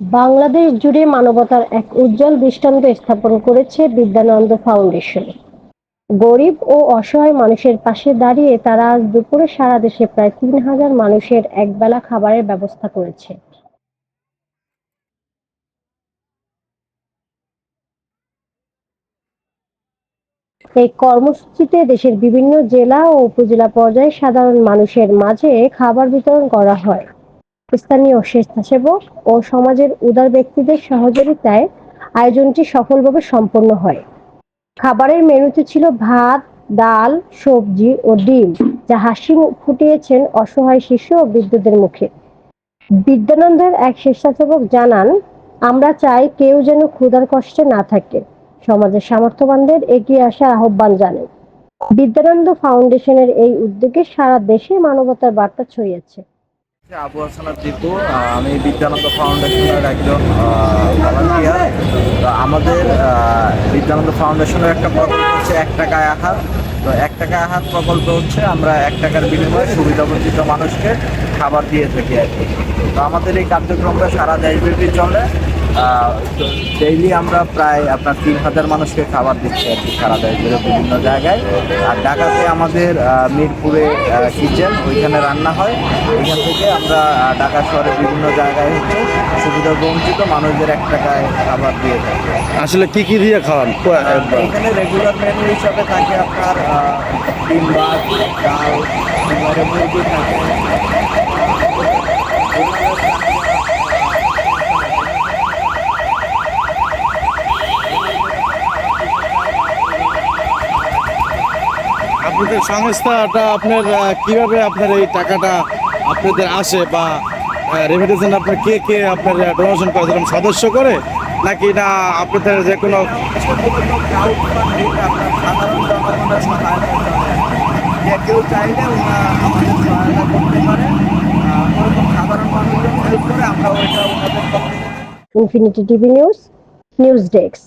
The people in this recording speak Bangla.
বাংলাদেশ জুড়ে মানবতার এক উজ্জ্বল দৃষ্টান্ত স্থাপন করেছে বিদ্যানন্দ ফাউন্ডেশন। গরিব ও অসহায় মানুষের পাশে দাঁড়িয়ে তারা আজ দুপুরে সারা দেশে প্রায় তিন হাজার মানুষের একবেলা খাবারের ব্যবস্থা করেছে। এই কর্মসূচিতে দেশের বিভিন্ন জেলা ও উপজেলা পর্যায়ে সাধারণ মানুষের মাঝে খাবার বিতরণ করা হয়। স্থানীয় স্বেচ্ছাসেবক ও সমাজের উদার ব্যক্তিদের সহযোগিতায় আয়োজনটি সফলভাবে সম্পন্ন হয়। খাবারের মেনুতে ছিল ভাত, ডাল, সবজি ও ডিম, যা হাসি ফুটিয়েছেন অসহায় শিশু ও বৃদ্ধদের মুখে। বিদ্যানন্দের এক স্বেচ্ছাসেবক জানান, আমরা চাই কেউ যেন ক্ষুধার কষ্টে না থাকে। সমাজের সামর্থ্যবানদের এগিয়ে আসার আহ্বান জানান বিদ্যানন্দ ফাউন্ডেশনের এই উদ্যোগে সারা দেশে মানবতার বার্তা ছড়িয়েছে। আবু হাসানাত আহ, আমি বিদ্যানন্দ ফাউন্ডেশনের একজন ভলান্টিয়ার আমাদের বিদ্যানন্দ ফাউন্ডেশনের একটা প্রকল্প হচ্ছে এক টাকায় আহার। তো এক টাকা আহার প্রকল্প হচ্ছে আমরা এক টাকার বিনিময়ে সুবিধাবঞ্চিত মানুষকে খাবার দিয়ে থাকি আর কি। তো আমাদের এই কার্যক্রমটা সারা দেশব্যাপী চলে। ডেইলি আমরা প্রায় আপনার তিন হাজার মানুষকে খাবার দিচ্ছি আর কি সারা জুড়ে বিভিন্ন জায়গায়। আর ঢাকাতে আমাদের মিরপুরে কিচেন ওইখানে রান্না হয়। এখান থেকে আমরা ঢাকা শহরের বিভিন্ন জায়গায় হচ্ছে সুবিধা বঞ্চিত মানুষদের এক টাকায় খাবার দিয়ে থাকি। আসলে কি কি দিয়ে খাওয়ান? এখানে রেগুলার মেনু হিসাবে থাকে আপনার ডিম ভাত ডাল মুরগি থাকে। আপনাদের সংস্থাটা আপনার কীভাবে আপনার এই টাকাটা আপনাদের আসে বা রেমিটেশন আপনার কে কে আপনার ডোনেশন করে যেরকম সদস্য করে নাকি না আপনাদের যে কোনো সম্পূর্ণ crowd funding আপনার সাধারণ জনগণের সহায়তা করে। যে কেউ চাইলে আমাদের সহায়তা করতে পারে ওরকম সাধারণ মানুষজন হেল্প করে আমরা ওইটা ওনাদের Infinity TV news news desk